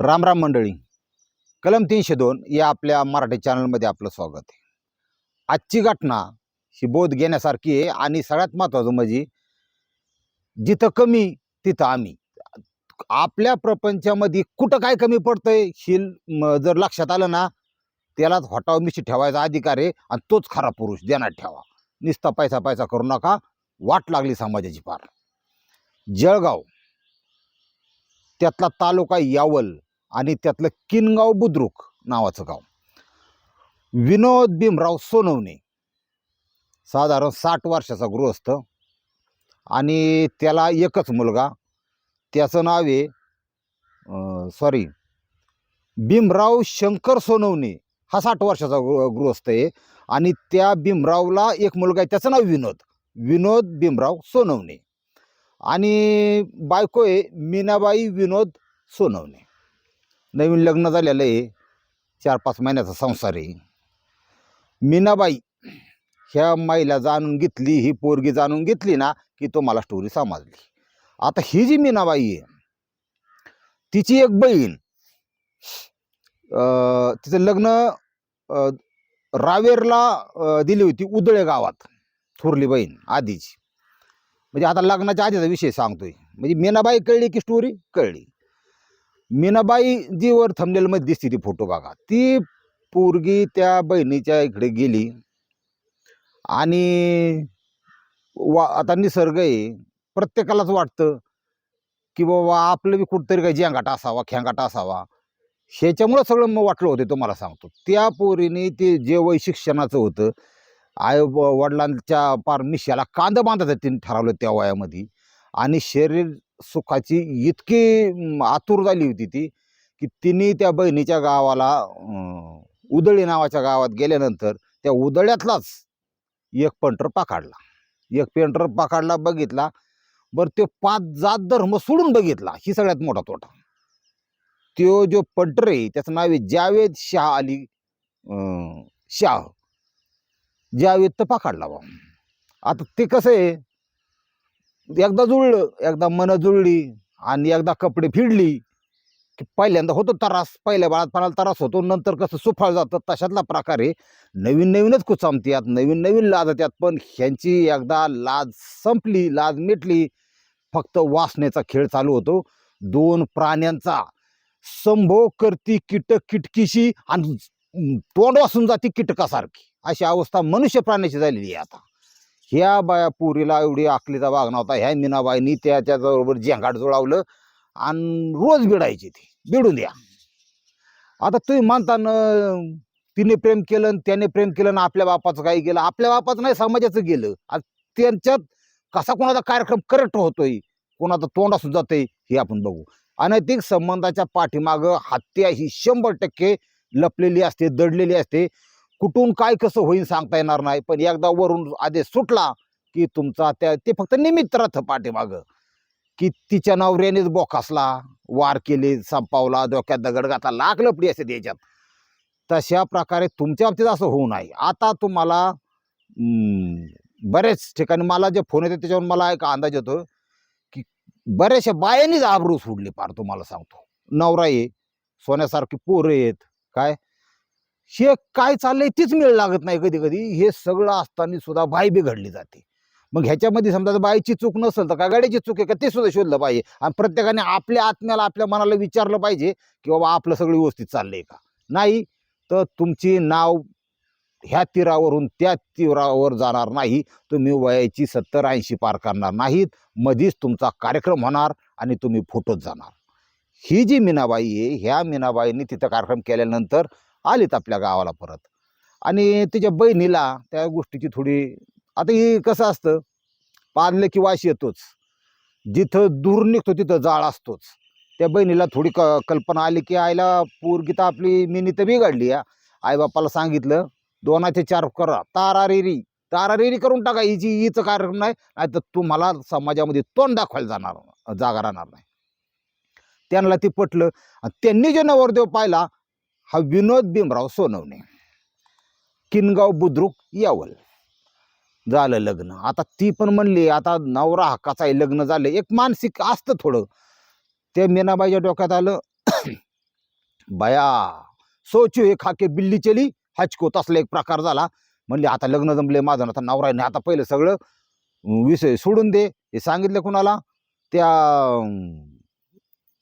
राम राम मंडळी. कलम तीनशे दोन या आपल्या मराठी चॅनलमध्ये आपलं स्वागत आहे. आजची घटना ही बोध घेण्यासारखी आहे आणि सगळ्यात महत्त्वाचं म्हणजे जिथं कमी तिथं आम्ही. आपल्या प्रपंचामध्ये कुठं काय कमी पडतंय ही म- जर लक्षात आलं ना त्यालाच हटाव मिशी ठेवायचा अधिकार आहे आणि तोच खरा पुरुष देण्यात ठेवा. नुसता पैसा पैसा करू नका वाट लागली समाजाची फार. जळगाव. त्यातला तालुका यावल. आणि त्यातलं किनगाव बुद्रुक नावाचं गाव. विनोद भीमराव सोनवणे साधारण साठ वर्षाचा गृहस्थ आणि त्याला एकच मुलगा. त्याचं नाव आहे सॉरी भीमराव शंकर सोनवणे. हा साठ वर्षाचा गृह गृहस्थ आहे आणि त्या भीमरावला एक मुलगा आहे त्याचं नाव विनोद विनोद भीमराव सोनवणे. आणि बायको आहे मीनाबाई विनोद सोनवणे. नवीन लग्न झालेलं आहे. चार पाच महिन्याचा संसार आहे. मीनाबाई ह्या महिला जाणून घेतली ही पोरगी जाणून घेतली ना की तो मला स्टोरी समजली. आता ही जी मीनाबाई आहे तिची एक बहीण तिचं लग्न रावेरला दिली होती उदळे गावात थोरली बहीण आधीची. म्हणजे आता लग्नाच्या आधीचा विषय सांगतोय. म्हणजे मीनाबाई कळली की स्टोरी कळली. मीनाबाई जी वर थंबलेलमध्ये दिसते ती फोटो बघा. ती पोरगी त्या बहिणीच्या इकडे गेली. आणि वा आता निसर्ग आहे. प्रत्येकालाच वाटतं की बाबा आपलं बी कुठंतरी काही जेंगाटा असावा खेंगाटा असावा. ह्याच्यामुळं सगळं मग वाटलं होतं तुम्हाला सांगतो. त्या पोरीने ते जे वय शिक्षणाचं होतं आई वडिलांच्या पार मिश्याला कांद बांधायचं तिने ठरवलं त्या वयामध्ये. आणि शरीर सुखाची इतकी आतुर झाली होती ती की तिने त्या बहिणीच्या गावाला उदळी नावाच्या गावात गेल्यानंतर त्या उदळ्यातलाच एक पंटर पाकाडला. एक पेंटर पाकाडला बघितला. बरं तो पाच जात धर्म सोडून बघितला ही सगळ्यात मोठा तोटा. तो जो पंटर आहे त्याचं नाव आहे जावेद शाह अली शाह. जावेद तर पाकाडला बा. आता ते कसं आहे एकदा जुळलं एकदा मन जुळली आणि एकदा कपडे फिडली की पहिल्यांदा होतो त्रास पहिल्या बाळातपणाला त्रास होतो नंतर कसं सुफाळ जातं तशातला प्रकारे नवीन नवीनच कुचामत्यात नवीन नवीन लाज येतात पण ह्यांची एकदा लाज संपली लाज मिटली फक्त वासनेचा खेळ चालू होतो. दोन प्राण्यांचा संभोग करती कीटक किटकीशी आणि तोंड वासून जाती कीटकासारखी. अशी अवस्था मनुष्य प्राण्याची झालेली आहे आता. ह्या बाया पुरीला एवढी आखलीचा भाग नव्हता. ह्या मीनाबाईनी त्याच्याबरोबर झेंगाट जुळावलं आणि रोज बिडायची ती. बिडून द्या आता तुम्ही म्हणता तिने प्रेम केलं आणि त्याने प्रेम केलं आणि आपल्या बापाचं काही गेलं आपल्या बापाचं नाही समाजाचं गेलं. आज त्यांच्यात कसा कोणाचा कार्यक्रम करेक्ट होतोय कोणाचा तोंडा सुद्धा ते हे आपण बघू. अनैतिक संबंधाच्या पाठीमागं हत्या ही शंभर टक्के लपलेली असते दडलेली असते. कुठून काय कसं होईल सांगता येणार नाही. पण एकदा वरून आदेश सुटला की तुमचा त्या ते फक्त निमित्त राहतं पाठीमागं. की तिच्या नवऱ्यानेच बोकासला वार केले संपावला डोक्यात दगड घातला लाख लपडी असते त्याच्यात. तशा प्रकारे तुमच्या बाबतीत असं होऊ नये. आता तुम्हाला बरेच बऱ्याच ठिकाणी मला जे फोन येते त्याच्यावर मला एक अंदाज येतो की बऱ्याचशा बायांनीच आबरू सोडली पार तुम्हाला सांगतो. नवरा आहे सोन्यासारखी पोरं आहेत काय? हे काय चाललंय तीच मिळ लागत नाही कधी कधी. हे सगळं असताना सुद्धा बाई बिघडली जाते. मग ह्याच्यामध्ये समजा जर बाईची चूक नसेल तर का गाडीची चूक आहे का ते सुद्धा शोधलं पाहिजे. आणि प्रत्येकाने आपल्या आत्म्याला आपल्या मनाला विचारलं पाहिजे की बाबा आपलं सगळं व्यवस्थित चाललंय का? नाही तर तुमची नाव ह्या तीरावरून त्या तीरावर जाणार नाही. तुम्ही वयाची सत्तर ऐंशी पार करणार नाहीत. मधीच तुमचा कार्यक्रम होणार आणि तुम्ही फोटोच जाणार. ही जी मीनाबाई आहे ह्या मीनाबाईंनी तिथं कार्यक्रम केल्यानंतर आलीत आपल्या गावाला परत. आणि तिच्या बहिणीला त्या गोष्टीची थोडी आता ही कसं असतं पाजलं की वाश येतोच. जिथं दूर निघतो तिथं जाळ असतोच. त्या बहिणीला थोडी क कल्पना आली की आईला पोरगी तर आपली मिनी तर बिघडली या आईबापाला सांगितलं दोनाचे चार करा तारारेरी तारारेरी करून टाका हिची हिचं कार्यक्रम नाही नाही तर तुम्हाला समाजामध्ये तोंड दाखवायला जाणार जागा राहणार नाही. त्यांना ते पटलं आणि त्यांनी जे नवरदेव पाहिला हा विनोद भीमराव सोनवणे. किनगाव बुद्रुक यावल. झालं लग्न. आता ती पण म्हणली आता नवरा हक्काचा आहे लग्न झालं. एक मानसिक असतं थोडं. ते मीनाबाईच्या डोक्यात आलं बया सोचू हे खाके बिल्ली चली. हचको तसला एक प्रकार झाला. म्हणले आता लग्न जमले माझं आता नवरा नाही आता पहिलं सगळं विषय सोडून दे. हे सांगितलं कुणाला? त्या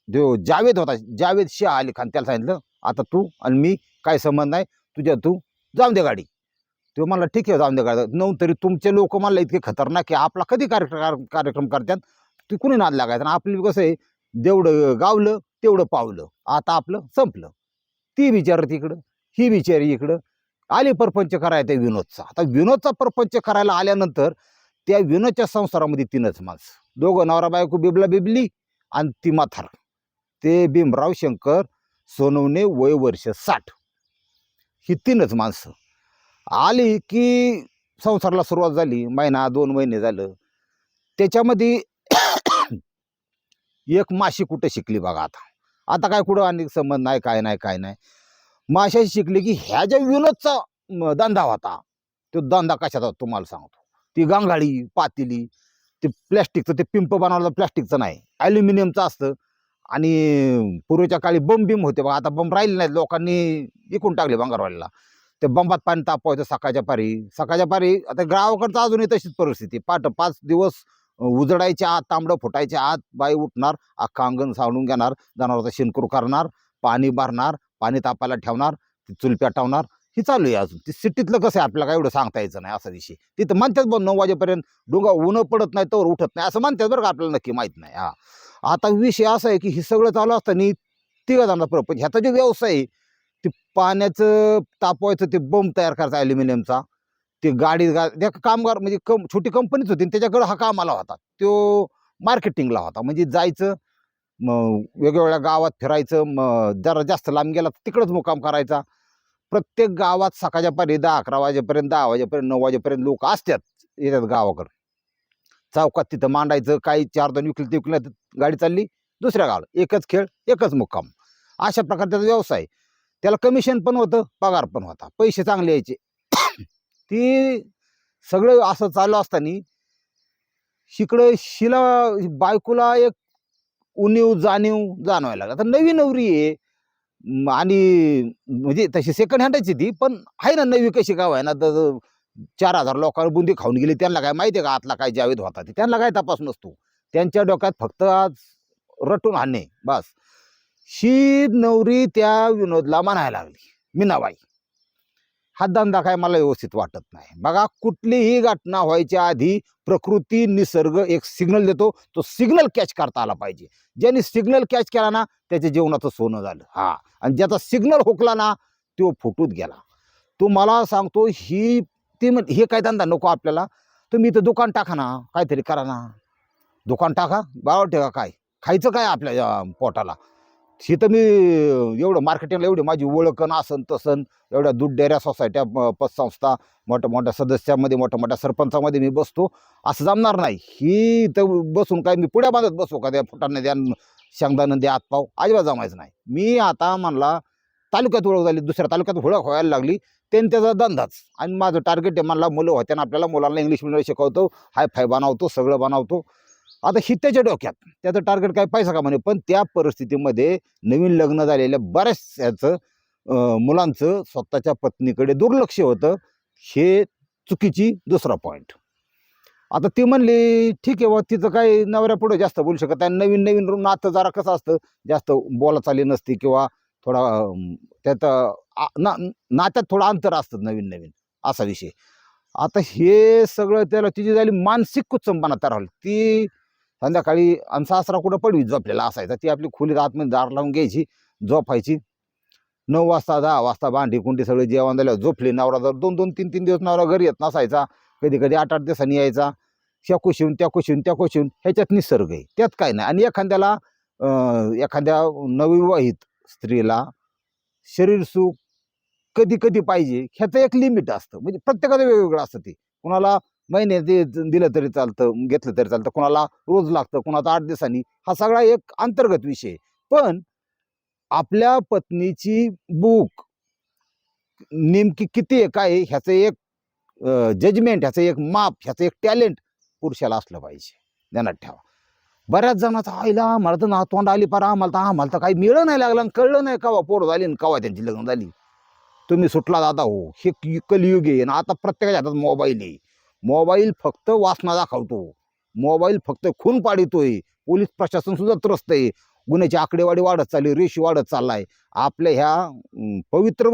जो जावेद होता. जावेद शाह अली खान त्याला सांगितलं. आता तू आणि मी काय संबंध नाही तुझ्या तू जाऊन दे गाडी. तो म्हणला ठीक आहे जाऊन दे गाडी. नऊ तरी तुमचे लोक मला इतके खतरनाक आहे आपला कधी कार्यक्रम कार्यक्रम करतात ती कुणी नाद लागायचं? आणि आपली कसं आहे जेवढं गावलं तेवढं पावलं. आता आपलं संपलं. ती विचार तिकडं ही विचार इकडं. आली परपंच करायला त्या विनोदचा. आता विनोदचा परपंच करायला आल्यानंतर त्या विनोदच्या संसारामध्ये तीनच माणसं. दोघं नवरा बायको बिबला बिबली आणि ती माथार ते भीमराव शंकर सोनवणे वय वर्ष साठ. ही तीनच माणसं. आली की संसाराला सुरुवात झाली. महिना दोन महिने झालं. त्याच्यामध्ये एक माशी कुठं शिकली बघा आता. आता काय कुठं आणि संबंध नाही काय नाही काय नाही. माशाशी शिकली की ह्या ज्या विनोदचा धंदा होता तो धंदा कशाचा तुम्हाला सांगतो. ती गांगाळी पातेली ते प्लॅस्टिकचं ते पिंप बनवलं प्लॅस्टिकचं नाही. ॲल्युमिनियमचं असतं. आणि पूर्वीच्या काळी बंब बिम होते बघा. आता बंब राहिले नाहीत. लोकांनी विकून टाकले बंगारवाडीला ते बंबात पाणी तापवायचं सकाळच्या पारी. सकाळच्या पारी आता गावाकडचं अजूनही तशीच परिस्थिती. पाठ पाच दिवस उजडायच्या आत तांबडं फुटायच्या आत बाई उठणार अख्खा अंगण सावडून घेणार जनावरचा शिनकूर करणार पाणी भरणार पाणी तापायला ठेवणार ती चुल पेटवणार ही चालू आहे अजून. ती सिटीतलं कसं आहे आपल्याला काय एवढं सांगता यायचं नाही असा दिवशी तिथं म्हणतात बघ नऊ वाजेपर्यंत डोंगा ऊनं पडत नाही तर उठत नाही. असं म्हणतात बरं का आपल्याला नक्की माहीत नाही. हा. आता विषय असा आहे की हे सगळं चालू असताना तिघा जणांना प्रपंच ह्याचा जो व्यवसाय आहे ते पाण्याचं तापवायचं ते बंब तयार करायचा ॲल्युमिनियमचा. ते गाडी गा त्या कामगार म्हणजे कम छोटी कंपनीच होती आणि त्याच्याकडं हा कामाला होता. तो मार्केटिंगला होता. म्हणजे जायचं मग वेगवेगळ्या गावात फिरायचं मग जरा जास्त लांब गेला तर तिकडंच मुक्काम करायचा. प्रत्येक गावात सकाळच्या पारी दहा अकरा वाजेपर्यंत दहा वाजेपर्यंत नऊ वाजेपर्यंत लोक असतात येतात गावाकडं. चौकात तिथं मांडायचं काही चार दोन विकले ते विकले गाडी चालली दुसऱ्या गावाला. एकच खेळ एकच मुक्काम. अशा प्रकारे त्याचा व्यवसाय त्याला कमिशन पण होतं पगार पण होता. पैसे चांगले यायचे. ती सगळं असं चालू असताना शिकडं शिला बायकोला एक उणीव जाणीव जाणवायला लागला. तर नवी नवरी आहे. आणि म्हणजे तशी सेकंड हँडायची ती पण आहे ना नवी कशी गाव आहे ना तर चार हजार लोकांना बुंदी खाऊन गेली. त्यांना काय माहिती आहे का आतला काय जावेद होता ते? त्यांना काय तपास नसतो त्यांच्या डोक्यात फक्त आज रटून आणणे बस. शी नवरी त्या विनोदला म्हणायला लागली मीनाबाई हा धंदा काय मला व्यवस्थित वाटत नाही. बघा कुठलीही घटना व्हायच्या आधी प्रकृती निसर्ग एक सिग्नल देतो. तो सिग्नल कॅच करता आला पाहिजे. ज्यांनी सिग्नल कॅच केला ना त्याच्या जीवनाचं सोनं झालं. हा. आणि ज्याचा सिग्नल हुकला ना तो फुटूत गेला. तो मला सांगतो ही ते म्हण हे काय धंदा नको आपल्याला? तुम्ही इथं दुकान टाका ना काहीतरी करा ना. दुकान टाका? बावळ ठेवा काय? खायचं काय आपल्या पोटाला? हे तर मी एवढं मार्केटिंगला एवढी माझी ओळखण असन तसन एवढ्या दूध डेऱ्या सोसायट्या पतसंस्था मोठ्या मोठ्या सदस्यामध्ये मोठ्या मोठ्या सरपंचामध्ये मी बसतो. असं जमणार नाही. ही इथं बसून काय मी पुढ्या बांधत बसू का? त्या फुटांना द्या शेंगदानं द्या आतपाव अजिबात जमायचं नाही. मी आता म्हणला तालुक्यात ओळख झाली दुसऱ्या तालुक्यात ओळख व्हायला लागली. त्याचा धंदाच. आणि माझं टार्गेट आहे मला मुलं होत्या आपल्याला मुलांना इंग्लिश मिडियम शिकवतो हाय फाय बनवतो सगळं बनवतो. आता ही त्याच्या डोक्यात. त्याचं टार्गेट काय पैसा का म्हणे? पण त्या परिस्थितीमध्ये नवीन लग्न झालेल्या बऱ्याचशाचं मुलांचं स्वतःच्या पत्नीकडे दुर्लक्ष होतं. हे चुकीची दुसरा पॉईंट आता ती म्हणली ठीक आहे बा तिचं काय नवऱ्या पुढे जास्त बोलू शकत नाही. नवीन नवीन नातं जरा कसं असतं? जास्त बोला चाली नसती किंवा थोडा त्यात आ- ना नात्यात थोडं अंतर असतं नवीन नवीन असा विषय. आता हे सगळं त्याला तिची झाली मानसिक कुचंबना तयार होईल ती संध्याकाळी आणि सासरा कुठं पडवी झोपलेला असायचा. ती आपली खोलीत आतमध्ये दार लावून घ्यायची झोपायची. नऊ वाजता दहा वाजता भांडी कुंडी सगळे जेवण झाल्यावर झोपले. नवरा जर दोन दोन तीन तीन दिवस नवरा घरी येत नसायचा कधी कधी आठ आठ दिवसांनी यायचा. ह्या कुशीन त्या कुशीन त्या कुशीन ह्याच्यात निसर्ग आहे. त्यात काय नाही. आणि एखाद्याला एखाद्या नवविवाहित स्त्रीला शरीर सुख कधी कधी पाहिजे ह्याचं एक लिमिट असतं. म्हणजे प्रत्येकाचं वेगवेगळं असतं ते. कुणाला महिने ते दिलं तरी चालतं घेतलं तरी चालतं कुणाला रोज लागतं कुणाला आठ दिवसांनी. हा सगळा एक अंतर्गत विषय आहे. पण आपल्या पत्नीची भूक नेमकी किती आहे काय आहे, ह्याचं एक जजमेंट ह्याचं एक माप ह्याचं एक टॅलेंट पुरुषाला असलं पाहिजे. ध्यानात ठेवा. बऱ्याच जणांचा आईला आम्हाला तर ना तोंड आली पार आम्हाला तर आम्हाला तर काही मिळलं नाही लागलं आणि कळलं नाही कवा पोर झाली आणि कवा त्यांची लग्न झाली. तुम्ही सुटला दादा हो. हे कलियुग आहे आणि आता प्रत्येकाच्या हातात मोबाईल आहे. मोबाईल फक्त वासना दाखवतो. मोबाईल फक्त खून पाडितोय. पोलीस प्रशासन सुद्धा त्रस्त आहे. गुन्ह्याची आकडेवाडी वाढत चालली रेशी वाढत चाललाय. आपल्या ह्या पवित्र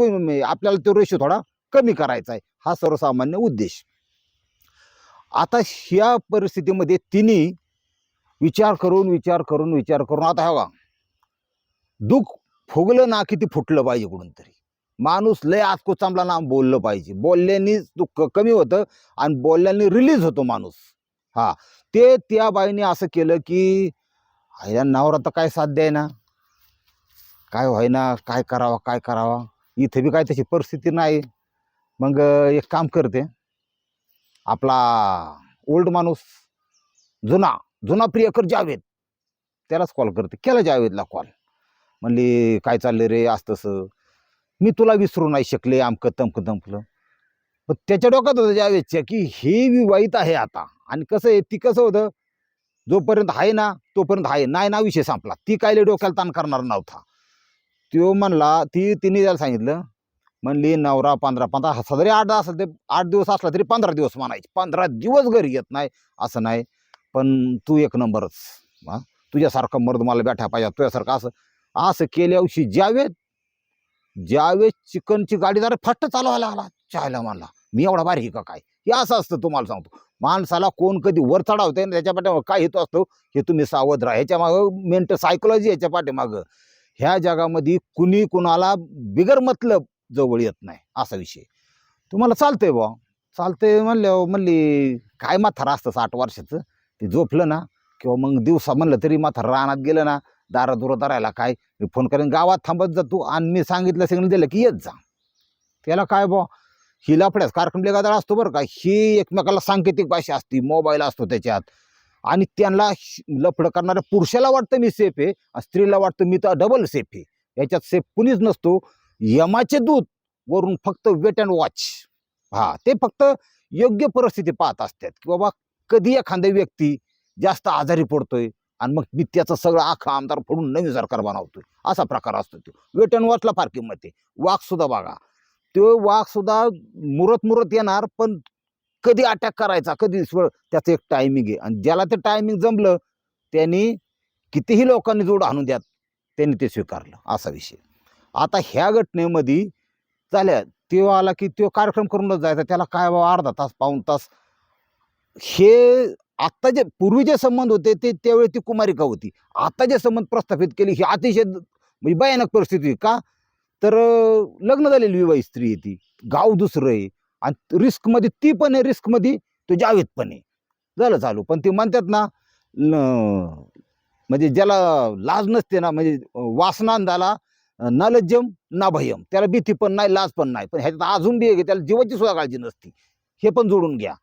आपल्याला तो रेशी थोडा कमी करायचा आहे हा सर्वसामान्य उद्देश. आता ह्या परिस्थितीमध्ये तिन्ही विचार करून विचार करून विचार करून. आता हवा. दुःख फुगलं ना किती फुटलं पाहिजे कुठून तरी. माणूस लय आजको चांबला ना बोललं पाहिजे. बोलल्याने दुःख कमी होतं आणि बोलल्याने रिलीज होतो माणूस. हा. ते त्या बाईने असं केलं की आईला नवरा तर काय साध्य आहे ना काय व्हायना? काय करावा? काय करावा? इथे बी काय तशी परिस्थिती नाही. मग एक काम करते. आपला ओल्ड माणूस जुना जुना प्रियकर जावेद. त्यालाच कॉल करते. केला जावेदला कॉल म्हणली काय चाललं रे? असं तसं. मी तुला विसरू नाही शकले आमकं तमकं दमकलं पण त्याच्या डोक्यात होतं जावेदच्या की हे विवाहित आहे आता. आणि कसं आहे ती कसं होतं? जोपर्यंत आहे ना तोपर्यंत आहे. नाही ना विषय संपला. ती कायले डोक्याला ताण करणार नव्हता. तो म्हणला ती तिने त्याला सांगितलं म्हणली नवरा पंधरा पंधरा असला जरी आठ असेल ते आठ दिवस असला तरी पंधरा दिवस म्हणायचे. पंधरा दिवस घरी येत नाही असं नाही. पण तू एक नंबरच. हां? तुझ्यासारखं मर्द मला बॅठा पाहिजे. तुझ्यासारखं असं असं केल्याविषयी ज्यावेळेस ज्यावेळेस चिकनची गाडी जरा फट्ट चालवायला आला चायला मला मी एवढा भारी आहे का काय? हे असं असतं तुम्हाला सांगतो. माणसाला कोण कधी वर चढावते ना त्याच्या पाठीमागं काय हेतू असतो हे तुम्ही सावध राहा. ह्याच्या मागं मेंटल सायकोलॉजी याच्या पाठीमागं. ह्या जगामध्ये कुणी कुणाला बिगर मतलब जवळ येत नाही. असा विषय. तुम्हाला चालतंय बुवा. चालतंय म्हणलं म्हणली काय म्हातारा असतं साठ वर्षाचं? ते झोपलं ना किंवा मग दिवसा म्हणलं तरी माथा रानात गेलं ना दारा दुरा धरायला काय मी फोन करेन गावात थांबत जा तू आणि मी सांगितलं सिग्नल दिलं की येत जा. त्याला काय बुवा ही लफड्यास कारखंडले गादाळ असतो बरं का ही एकमेकाला सांकेतिक भाषा असते मोबाईल असतो त्याच्यात. आणि त्यांना लफडं करणाऱ्या पुरुषाला वाटतं मी सेफ आहे आणि स्त्रीला वाटतं मी तर डबल सेफ आहे. याच्यात सेफ कुणीच नसतो. यमाचे दूध वरून फक्त वेट अँड वॉच हा ते फक्त योग्य परिस्थिती पाहत असतात. की बाबा कधी एखादा व्यक्ती जास्त आजारी पडतोय आणि मग मी त्याचं सगळं आखा आमदार फोडून नवीन सरकार बनवतोय. असा प्रकार असतो तो. वेट अँड वॉचला फार किंमत आहे. वाघसुद्धा बघा. तो वाघसुद्धा मुरत मुरत येणार पण कधी अटॅक करायचा कधी त्याचं एक टायमिंग आहे. आणि ज्याला ते टायमिंग जमलं त्यांनी कितीही लोकांनी जोड आणून द्यात त्यांनी ते स्वीकारलं. असा विषय. आता ह्या घटनेमध्ये झाल्या तो आला की तो कार्यक्रम करूनच जायचा. त्याला काय बाबा अर्धा तास पाऊण तास हे आत्ता जे पूर्वी जे संबंध होते ते त्यावेळी ती कुमारिका होती. आता जे संबंध प्रस्थापित केली ही अतिशय म्हणजे भयानक परिस्थिती आहे. का? तर लग्न झालेली विवाहित स्त्री आहे ती. गाव दुसरं आहे. आणि रिस्कमध्ये ती पण आहे रिस्कमध्ये तो जावेद पण आहे. झालं चालू. पण ते म्हणतात ना न- म्हणजे ज्याला लाज नसते ना म्हणजे वासनांदाला ना लज्जम ना भयम. त्याला भीती पण नाही लाज पण नाही. पण ह्याच्यात अजून बी आहे, त्याला जीवाची सुद्धा काळजी नसती. हे पण जोडून घ्या.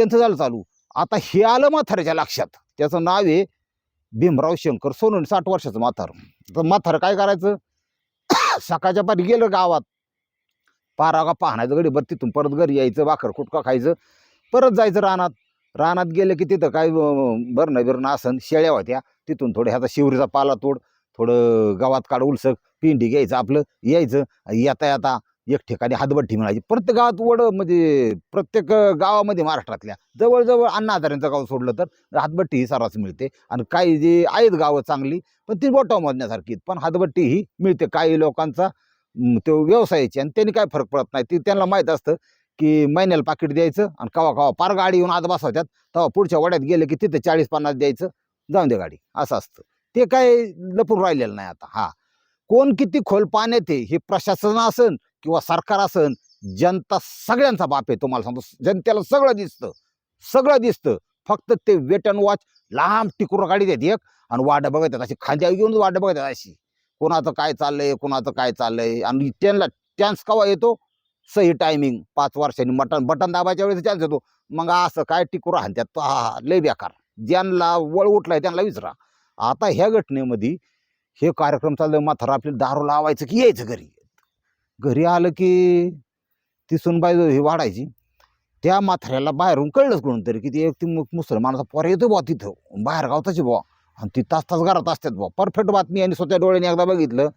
त्यांचं झालं चालू. आता हे आलं म्हाताऱ्याच्या लक्षात. त्याचं नाव आहे भीमराव शंकर सोनून साठ वर्षाचं म्हातार. तर म्हातारं काय करायचं? सकाळच्या पाठी गेलं गावात. पारागा पाहण्याचं गडी बरं तिथून परत घरी यायचं भाकर कुटका खायचं. परत जायचं रानात. रानात गेलं की तिथं काय बरणं बिरणं असन शेळ्या होत्या. तिथून थोडं ह्याचा शिवरीचा पाला तोड थोडं गावात काढ उलसक पिंडी घ्यायचं आपलं यायचं. येता येता एक ठिकाणी हातभट्टी मिळायची. प्रत्येक गावात वड म्हणजे प्रत्येक गावामध्ये महाराष्ट्रातल्या जवळजवळ अण्णा हजारांचं गाव सोडलं तर हातभट्टी ही सर्रास मिळते. आणि काही जे आहेत गावं चांगली पण ती बोटाव मोजण्यासारखी पण हातभट्टी ही मिळते. काही लोकांचा तो व्यवसायाची आणि त्यांनी काय फरक पडत नाही. ती त्यांना माहीत असतं की महिन्याला पाकिट द्यायचं आणि कवा कवा पार गाडी येऊन आत बसवत्यात तेव्हा पुढच्या वड्यात गेले की तिथे चाळीस पन्नास द्यायचं. जाऊन दे गाडी. असं असतं. ते काय लपून राहिलेलं नाही आता. हा. कोण किती खोल पाण्यात आहे हे प्रशासन असेल किंवा सरकार असन जनता सगळ्यांचा बाप आहे. तुम्हाला सांगतो जनतेला सगळं दिसतं. सगळं दिसतं. फक्त ते वेट अँड वॉच लांब टिकूर गाडी देत एक आणि वाट बघतात अशी. खांद्या घेऊन वाट बघतात अशी. कोणाचं काय चाललंय कोणाचं काय चाललंय? आणि त्यांना चान्स केव्हा येतो? सही टायमिंग पाच वर्षांनी मटन बटन दाबायच्या वेळेस चान्स येतो. मग असं काय टिकूर हाणत्यात तो हा हा, लय बेकार. ज्यांना वळ उठलाय त्यांना विचारा आता ह्या घटनेमध्ये हे कार्यक्रम चाललं माथार आपल्याला दारू लावायचं की यायचं घरी? घरी आलं की ती सुनबाई जो ही वाढायची त्या म्हाताऱ्याला बाहेरून कळलंच कोणतरी की ती एक ती मुसलमानाचा पोर येतो बुवा तिथं. बाहेर गावताची बुवा. आणि ती तास तास घरात असतात बुवा. परफेक्ट बातमी आणि स्वतः डोळ्याने एकदा बघितलं.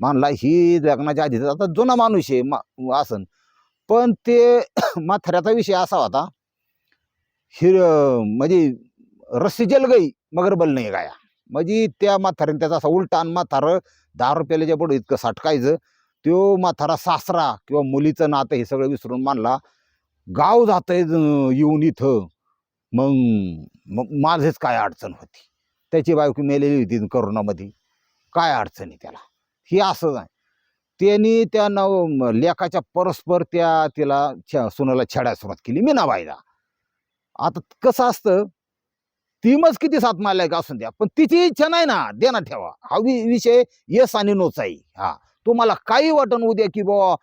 मानला ही लग्नाच्या आधी आता जुना माणूस आहे मा आसन. पण ते म्हाताऱ्याचा विषय असा होता हिर म्हणजे रस्सी जल गई मगर बल नाही गाया. म्हणजे त्या म्हाताऱ्याने त्याचा असा उलटा आणि म्हातारं दहा रुपयालाच्या पुढं इतकं साठकायचं तो म्हातारा सासरा किंवा मुलीचं नातं हे सगळं विसरून मानला गाव जात येऊन इथं. मग मग माझेच काय अडचण होती? त्याची बायको मेलेली होती करोनामध्ये. काय अडचण आहे त्याला? हे असंच आहे त्यांनी त्या नव लेखाच्या लेकाच्या परस्पर त्या तिला छ सुनाला छेडायला सुरुवात केली मीनाबाईला. आता कसं असतं ती मज किती साथ मारलाय असून द्या पण तिची इच्छा नाही ना देणार ठेवा. हा विषय येस आणि नोचाई हा. तुम्हाला काही वाटण उद्या की बाबा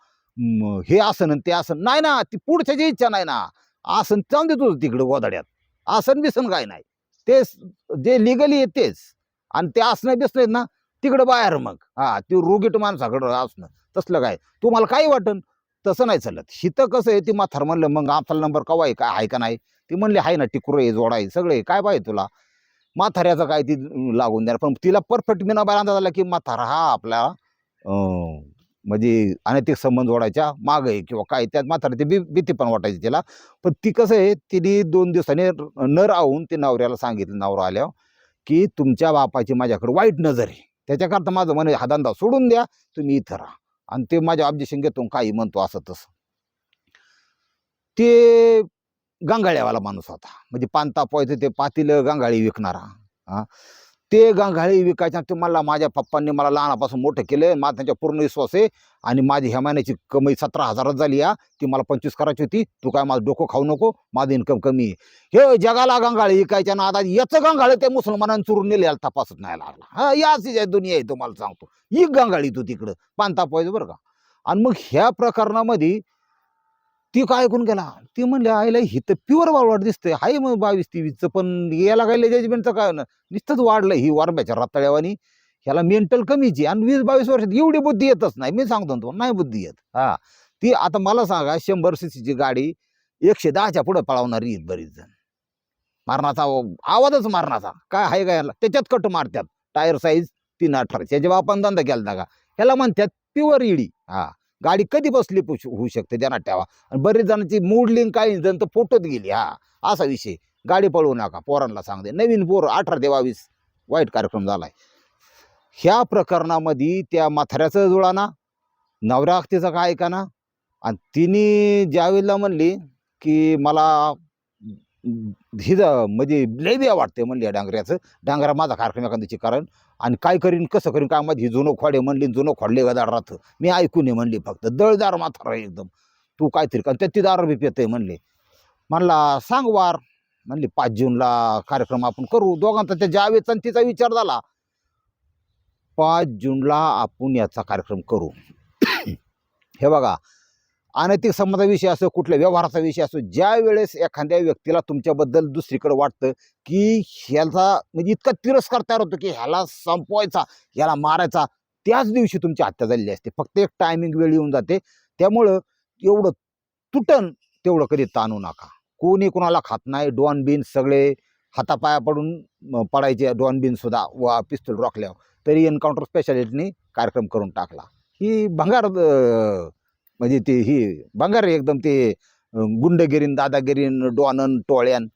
हे आसन आणि ते आसन नाही ना ती पुढच्याची इच्छा नाही ना. आसन जाऊन देतो तुझं तिकडं गोदाड्यात आसन बिसन काय नाही. तेच जे लिगली आहे तेच. आणि ते आसनं बिसणं ना तिकडं बाहेर मग. हा ते रोगीट माणसाकडं असणं. तसलं काय. तुम्हाला काही वाटन तसं नाही चालत. हिथं कसं आहे ती माथार म्हणलं मग आपला नंबर कवा आहे? काय आहे का नाही? ती म्हणली आहे ना टिकुरं आहे जोडा आहे सगळे काय पाहिजे तुला? माथाऱ्याचं काय ती लागून द्या. पण तिला परफेक्ट मीना बाहेर अंदाज आला की माथारा हा आपला म्हणजे अनैतिक संबंध जोडायच्या माग आहे किंवा काय त्यात मात्र ती बी भीती पण वाटायची तिला. पण ती कसं आहे तिने दोन दिवसांनी न राहून ते नवऱ्याला सांगितलं नवरा आल्यावर की तुमच्या बापाची माझ्याकडे वाईट नजर आहे. त्याच्याकरता माझं म्हणे हा धंदा सोडून द्या तुम्ही इथं राहा. आणि ते माझ्या ऑब्जेक्शन घेतो काही म्हणतो असं तसं. ते गांगाळ्यावाला माणूस होता. म्हणजे पानता पोहायचं ते पातील गांगाळी विकणारा. हां. ते गांगाळी विकायच्या ते मला माझ्या पप्पांनी मला लहानापासून मोठं केलं मला त्यांच्या पूर्ण विश्वास आहे. आणि माझी ह्या महिन्याची कमाई सतरा हजारात झाली या ती मला पंचवीस करायची होती. तू काय माझं डोकं खाऊ नको. माझं इन्कम कमी आहे. हे जगाला गंगाळी विकायच्या ना आता याचं गंगाळ त्या मुसलमानांनी चुरून नेले याला तपासत नाही लागला. हा याच दुनिया आहे तुम्हाला सांगतो. ही गंगाळी तू तिकडं. पानताप पोहायचं बरं का? आणि मग ह्या प्रकरणामध्ये ती काय ऐकून गेला? ती म्हणले आईला ही तर प्युअर वाळवाट दिसतंय. हाय मग बावीस तेवीसचं पण याला काय जजमेंटचं काय ना? नुसतंच वाढलं ही वारब्याच्या रताळ्यावानी. ह्याला मेंटल कमीची आणि वीस बावीस वर्षात एवढी बुद्धी येतच नाही. मी सांगतो ना तुम्हाला, नाही बुद्धी येत. हा. ती आता मला सांगा शंभर सीसीची गाडी एकशे दहाच्या पुढं पळवणारी आहेत बरीच जण. मारणाचा आवाजच मारणाचा. काय आहे का याला? त्याच्यात कट मारतात. टायर साईज तीन अठरा त्याच्या बापान धंदा केला का? ह्याला म्हणतात प्युअर इडी हा. गाडी कधी बसली पुश- होऊ शकते? ध्यानात ठेवा. आणि बरेच जणांची मोडलिंग काही जण तर फोटोत गेली हा. असा विषय. गाडी पळवू नका पोरांना सांगते नवीन पोर अठरा ते बावीस वाईट कार्यक्रम झाला आहे ह्या प्रकरणामध्ये त्या म्हाताऱ्याचं जुळाना नवऱ्या हक्तीचा काय ऐका ना. आणि तिने ज्यावेळेला म्हणली की मला ही ज- म्हणजे लय बिया वाटते म्हणले डांगऱ्याचं. डांगरा माझा कार्यक्रम एखाद्याची कारण. आणि काय करीन कसं करीन काय माझी जुनं खोडे म्हणली जुनं खोडले गदार राहतं मी ऐकून नये म्हणली फक्त. दळदार माथा आहे एकदम. तू काहीतरी कारण त्याची दारू बी आहे म्हणले. म्हणला सांग वार. म्हणली पाच जूनला कार्यक्रम आपण करू. दोघांचा त्या जावेचा आणि तिचा विचार झाला. पाच जूनला आपण याचा कार्यक्रम करू. हे बघा अनैतिक संबंधाविषयी असो कुठल्या व्यवहाराचा विषय असो ज्या वेळेस एखाद्या व्यक्तीला तुमच्याबद्दल दुसरीकडे वाटतं की ह्याचा म्हणजे इतका तिरस्कार तयार होतो की ह्याला संपवायचा ह्याला मारायचा त्याच दिवशी तुमची हत्या झालेली असते. फक्त एक टायमिंग वेळ येऊन जाते. त्यामुळं एवढं तुटन तेवढं कधी ताणू नका. कोणी कोणाला खात नाही डॉन बिन सगळे हातापाया पडून पडायचे डॉन बिन सुद्धा वा पिस्तूल रोखल्यावर. तरी एन्काउंटर स्पेशालिटीने कार्यक्रम करून टाकला. ही भंगार म्हणजे ते ही भंगार एकदम ते गुंडगिरीन दादागिरीन डॉनन टोळ्यान.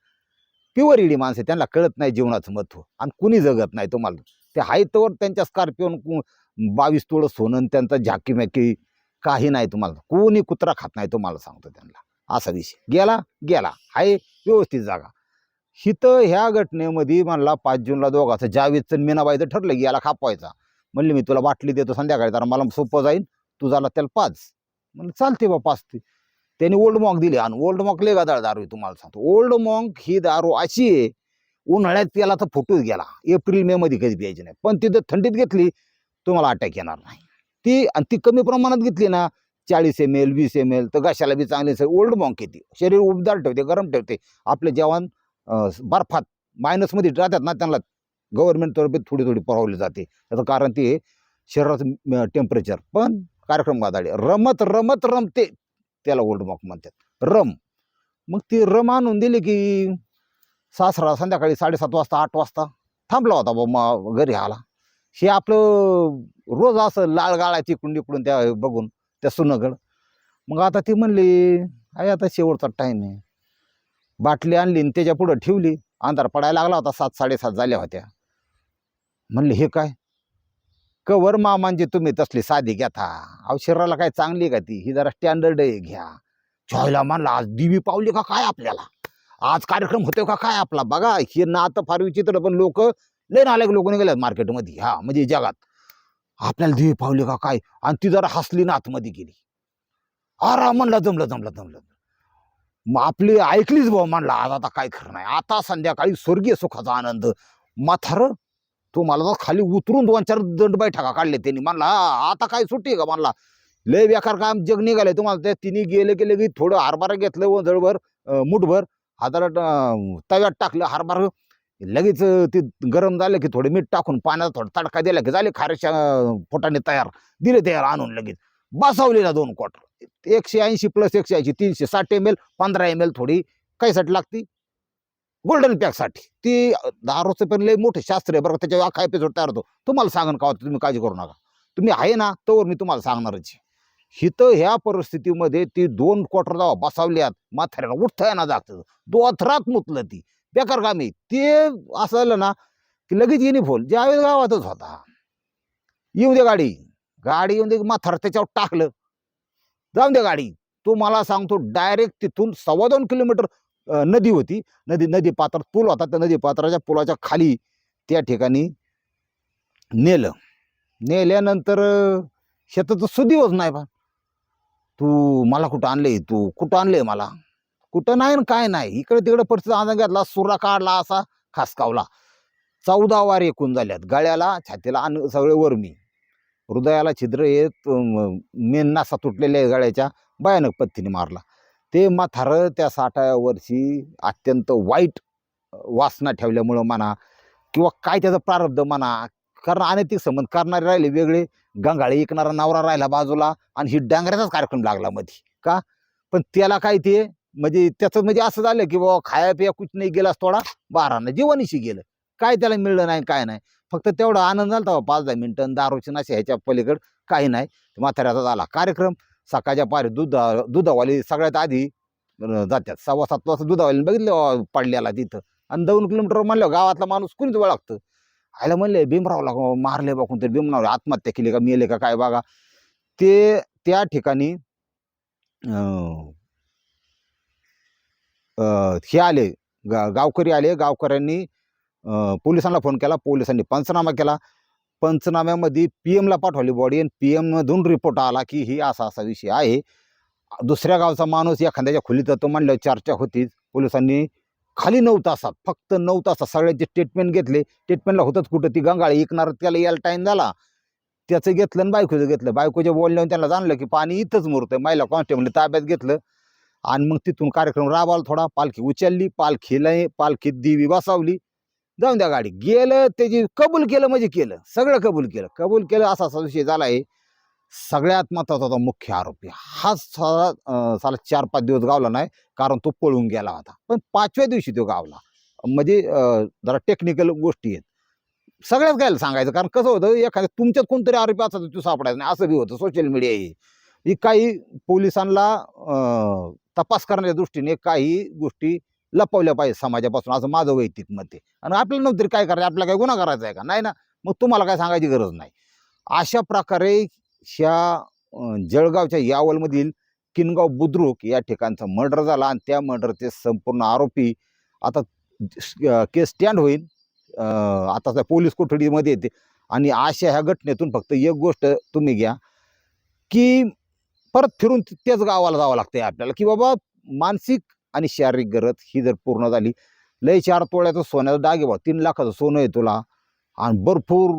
प्युअर इडी माणसं त्यांना कळत नाही जीवनाचं महत्त्व. आणि कुणी जगत नाही तुम्हाला. ते हायतवर त्यांच्या स्कॉर्पिओन बावीस तोळं सोनं त्यांचा झाकी मॅकी काही नाही तुम्हाला. कोणी कुत्रा खात नाही तुम्हाला सांगतो त्यांना. असा विषय. गेला गेला. हाय व्यवस्थित जागा. हिथं ह्या घटनेमध्ये म्हणला पाच जूनला दोघाचं जावेदचं मीनाबाईचं ठरलं की याला खापवायचा. म्हणले मी तुला बाटली देतो संध्याकाळी तर मला सोपं जाईल तू झाला त्याला पाच. म्हणलं चालते बा पाच ते त्याने ओल्ड मॉक दिली. आणि ओल्ड मॉक लय दारू आहे तुम्हाला सांगतो. ओल्ड मॉक ही दारू अशी आहे उन्हाळ्यात त्याला तर फुटूच गेला. एप्रिल मे मध्ये कधी प्यायची नाही. पण तिथं थंडीत घेतली तुम्हाला अटॅक येणार नाही. ती आणि ती कमी प्रमाणात घेतली ना चाळीस एम एल वीस एम एल तर घशाला बी चांगली ओल्ड मॉक येते शरीर उबदार ठेवते गरम ठेवते. आपले जवान बर्फात मायनसमध्ये राहतात ना त्यांना गव्हर्नमेंटतर्फे थोडी थोडी पुरवली जाते. त्याचं कारण ते शरीराचं टेम्परेचर पण कार्यक्रम गादाडे रमत रमत रमते. त्याला ओल्ड मॉक म्हणतात. रम. मग ती रम आणून दिली की सासरा संध्याकाळी साडेसात वाजता आठ वाजता थांबला होता बा मग घरी आला. हे आपलं रोज असं लाळ गाळायची इकडून इकडून त्या बघून त्या सुनगड. मग आता ती म्हणली आहे आता शेवटचा टाईम आहे. बाटली आणली आणि त्याच्या पुढं ठेवली. अंधार पडायला लागला होता. सात साडेसात झाल्या होत्या. म्हणले हे काय? कवर मा म्हणजे तुम्ही तसली साधी घ्या था अहो शरीराला काय चांगली आहे का ती? ही जरा स्टँडर्ड आहे घ्या. जॉयला म्हणला आज दिवी पावली का काय आपल्याला? आज कार्यक्रम होतो का काय आपला? बघा हे नातं फार विचित्र पण लोक लय नालायक लोक निघाल्यात मार्केटमध्ये. हा म्हणजे जगात. आपल्याला दिवी पावली का काय? आणि ती जरा हसली ना आतमध्ये गेली. अरा म्हणला जमलं जमलं जमलं मग आपली ऐकलीच भाऊ म्हणला आज आता काय खरं नाही. आता संध्याकाळी स्वर्गीय सुखाचा आनंद. माथार तो मला तर खाली उतरून दोन चार दंड बैठका काढले त्यांनी. म्हणला "हा, आता काय सुट्टी आहे का? म्हणला लय बेकार काम जग निघाले तुम्हाला त्या तिने गेले गेले की थोडं हरभरा घेतलं व जळभर मुठभर हाताला तव्यात टाकलं हरभर लगेच ते गरम झालं की थोडं मीठ टाकून पाण्याचा थोडा तडका दिला की झाले खाऱ्याच्या पोटाने तयार. दिले तयार आणून लगेच. बसवलेला दोन क्वार्टर एकशे ऐंशी प्लस एकशे ऐंशी तीनशे साठ एम एल पंधरा एम एल थोडी काहीसाठी लागती. गोल्डन पॅकसाठी ती दारूचं पण लय मोठं शास्त्र आहे बरं त्याच्या त्याच्यावर अख्खा एपिसोड तयार होतो. तुम्हाला सांगन का होतं, तुम्ही काळजी करू नका. तुम्ही आहे ना तोवर मी तुम्हाला सांगणारच हिथं ह्या परिस्थितीमध्ये ती दोन क्वार्टर जावा बसावल्यात माथाऱ्याला उठता ना जागतं दोथरात मुतलं ती. बेकार कामी ते असं ना की लगेच येणे फोल ज्यावेळेस गावातच होता. येऊ दे गाडी. गाडी येऊन दे माथार त्याच्यावर टाकलं. जाऊन दे गाडी. तो मला सांगतो डायरेक्ट तिथून सव्वा दोन किलोमीटर नदी होती. नदी नदी पात्रात पूल होता. त्या नदी पात्राच्या पुलाच्या खाली त्या ठिकाणी नेलं. नेल्यानंतर शेताचं सुदिवच नाही बा. तू मला कुठं आणले तू कुठं आणले मला? कुठं नाही ना काय नाही. इकडे तिकडे परिस्थिती अंदाज घेतला सुरा काढला असा खासकावला. चौदा वार एकूण झाल्यात. गळ्याला छातीला आणि सगळे वरमी. हृदयाला छिद्र येत मेन नासा तुटलेल्या आहे गळ्याच्या भयानक पद्धतीने मारला. ते म्हातारं त्या साठाव्या वर्षी अत्यंत वाईट वासना ठेवल्यामुळं म्हणा किंवा काय त्याचं प्रारब्ध म्हणा कारण अनैतिक संबंध करणारे राहिले वेगळे गंगाळे ऐकणारा नवरा राहिला बाजूला आणि ही डांगऱ्याचाच कार्यक्रम लागला मध्ये का? पण त्याला काय ते म्हणजे त्याचं म्हणजे असं झालं की बाबा खाया पिया कुछ नाही गेलास थोडा बारानं जीवनीशी गेलं. काय त्याला मिळलं नाही काय नाही. फक्त तेवढा आनंद झाला होता पाच दहा मिनटं दारूची नाशी ह्याच्या पलीकडं काही नाही. म्हाताऱ्याचा झाला कार्यक्रम. सकाळच्या पारी दूध दुधावाली सगळ्यात आधी जातात सव्वा सात वाजता दुधावाली बघितलं पडल्याला तिथं. आणि दोन किलोमीटर म्हणलं गावातला माणूस कुणीच ओळखतं? आयला म्हणले भीमरावला मारले बा कोणतरी भीमराव आत्महत्या केली का मेले का काय बघा. ते त्या ठिकाणी हे आले गा गावकरी आले. गावकऱ्यांनी पोलिसांना फोन केला पोलिसांनी पंचनामा केला. पंचनाम्यामध्ये पी एमला पाठवली बॉडी आणि पी एममधून रिपोर्ट आला की ही असा असा विषय आहे. दुसऱ्या गावचा माणूस एखाद्याच्या खोलीत तो म्हणलं चर्चा होतीच पोलिसांनी खाली नऊ तासात फक्त नऊ तासात सगळ्यांचे स्टेटमेंट घेतले. स्टेटमेंटला होतंच कुठं ती गंगाळी ऐकणार त्याला यायला टाईम झाला. त्याचं घेतलं आणि बायकोचं घेतलं. बायकोच्या बोलण्यावर त्यांना जाणलं की पाणी इथंच मुरतं महिला कॉन्स्टेबलने ताब्यात घेतलं. आणि मग तिथून कार्यक्रम राबवला थोडा पालखी उचलली. पालखीला पालखीत देवी बसावली. जाऊन द्या गाडी. गेलं त्याची कबूल केलं म्हणजे केलं. सगळं कबूल केलं. कबूल केलं असा असा विषय झाला आहे सगळ्यात महत्त्वाचा होता मुख्य आरोपी. हाच साला साला चार पाच दिवस गावला नाही कारण तो पळून गेला होता. पण पाचव्या दिवशी तो गावला. म्हणजे जरा टेक्निकल गोष्टी आहेत. सगळ्याच काय सांगायचं कारण कसं होतं एखाद्या तुमच्यात कोणतरी आरोपी असा तो सापडायचा नाही. असं बी होतं सोशल मीडिया ही. ही काही पोलिसांना तपास करण्याच्या दृष्टीने काही गोष्टी लपवल्या पाहिजे समाजापासून असं माझं वैयक्तिक मत आहे. आणि आपल्याला नंतर काय करायचं आपल्याला काय गुन्हा करायचा आहे का? नाही ना. मग तुम्हाला काय सांगायची गरज नाही. अशा प्रकारे ह्या जळगावच्या यावलमधील किनगाव बुद्रुक या ठिकाणचा मर्डर झाला आणि त्या मर्डरचे संपूर्ण आरोपी आता केस स्टँड होईल. आता त्या पोलीस कोठडीमध्ये येते. आणि अशा ह्या घटनेतून फक्त एक गोष्ट तुम्ही घ्या की परत फिरून त्याच तेच गावाला जावं लागतंय आपल्याला की बाबा मानसिक आणि शारीरिक गरज ही जर पूर्ण झाली लय चार तोळ्याचं सोन्याचं डागे बा तीन लाखाचं सोनं आहे तुला. आणि भरपूर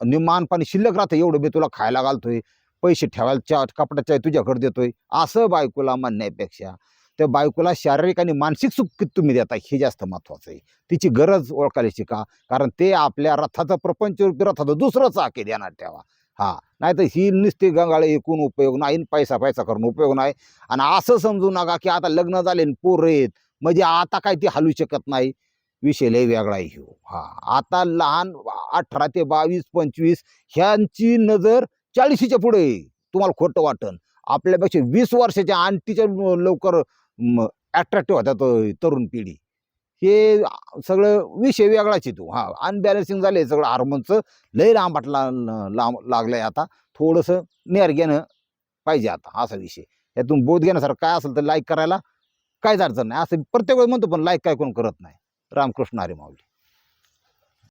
निमान पाणी शिल्लक राहतं एवढं मी तुला खायला घालतोय. पैसे ठेवायला चा कपड्याच्या तुझ्याकडे देतोय. असं बायकोला म्हणण्यापेक्षा त्या बायकोला शारीरिक आणि मानसिक सुख तुम्ही देता हे जास्त महत्त्वाचं आहे. तिची गरज ओळखायला शिका. कारण ते आपल्या रथाचं प्रपंच रथाचं दुसरं चाके देणार ठेवा. हा नाही तर ही नुसती गंगाळ एकूण उपयोग नाही पैसा पैसा करून उपयोग नाही. आणि असं समजू नका की आता लग्न झाले पोर पोरं आहेत म्हणजे आता काय ती हलू शकत नाही. विषय लय वेगळा आहे ह्यो. हा आता लहान अठरा ते बावीस पंचवीस ह्यांची नजर चाळीशीच्या पुढे तुम्हाला खोटं वाटन. आपल्यापेक्षा वीस वर्षाच्या आणटीच्या लवकर ॲट्रॅक्टिव्ह होत्या तरुण पिढी. हे सगळं विषय वेगळाच येतो हां हा अनबॅलन्सिंग झाले सगळं हार्मोनचं लय लांबाट ला लांब आहे आता. थोडंसं नेर घेणं पाहिजे आता असा विषय. यातून बोध घेण्यासारखं काय असेल तर लाईक करायला काहीच अडचण नाही. असं प्रत्येक वेळी म्हणतो पण लाईक काय कोण करत नाही. रामकृष्ण हरी माऊली.